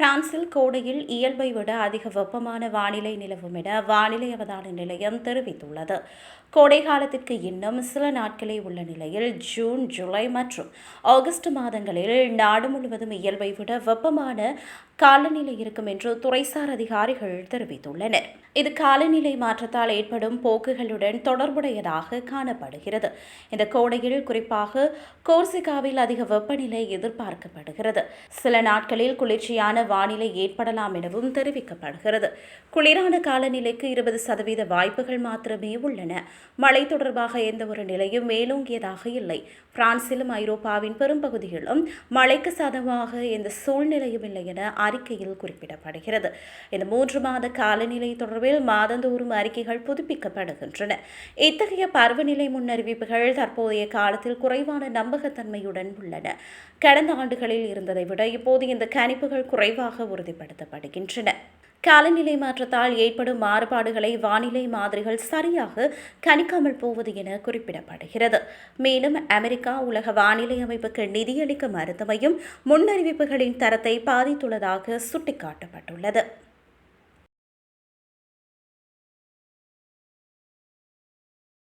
பிரான்சில் கோடையில் இயல்பை விட அதிக வெப்பமான வானிலை நிலவும் என வானிலை அவதான நிலையம் தெரிவித்துள்ளது. கோடை காலத்திற்கு இன்னும் சில நாட்களே உள்ள நிலையில் ஜூன் ஜூலை மற்றும் ஆகஸ்ட் மாதங்களில் நாடு முழுவதும் இயல்பை விட வெப்பமான காலநிலை இருக்கும் என்று துறைசார் அதிகாரிகள் தெரிவித்துள்ளனர். இது காலநிலை மாற்றத்தால் ஏற்படும் போக்குகளுடன் தொடர்புடையதாக காணப்படுகிறது. இந்த கோடையில் குறிப்பாக கோர்சிகாவில் அதிக வெப்பநிலை எதிர்பார்க்கப்படுகிறது. சில நாட்களில் குளிர்ச்சியான வானிலை ஏற்படலாம் எனவும் தெரிவிக்கப்படுகிறது. குளிரான காலநிலைக்கு இருபது சதவீத வாய்ப்புகள் மாத்திரமே உள்ளன. மழை தொடர்பாக எந்த ஒரு நிலையும் மேலோங்கியதாக இல்லை. பிரான்சிலும் ஐரோப்பாவின் பெரும்பகுதிகளிலும் மழைக்கு சாதகமாக எந்த சூழ்நிலையும் இல்லை என அறிக்கையில் குறிப்பிடப்படுகிறது. இந்த மூன்று மாத காலநிலை தொடர்பில் மாதந்தோறும் அறிக்கைகள் புதுப்பிக்கப்படுகின்றன. இத்தகைய பருவநிலை முன்னறிவிப்புகள் தற்போதைய காலத்தில் குறைவான நம்பகத்தன்மையுடன் உள்ளன. கடந்த ஆண்டுகளில் இருந்ததை விட இப்போது இந்த கணிப்புகள் குறைவாக உறுதிப்படுத்தப்படுகின்றன. காலநிலை மாற்றத்தால் ஏற்படும் மாறுபாடுகளை வானிலை மாதிரிகள் சரியாக கணிக்காமல் போவது என குறிப்பிடப்படுகிறது. மேலும் அமெரிக்கா உலக வானிலை அமைப்புக்கு நிதியளிக்க மறுத்தமையும் முன்னறிவிப்புகளின் தரத்தை பாதித்துள்ளதாக சுட்டிக்காட்டப்பட்டுள்ளது.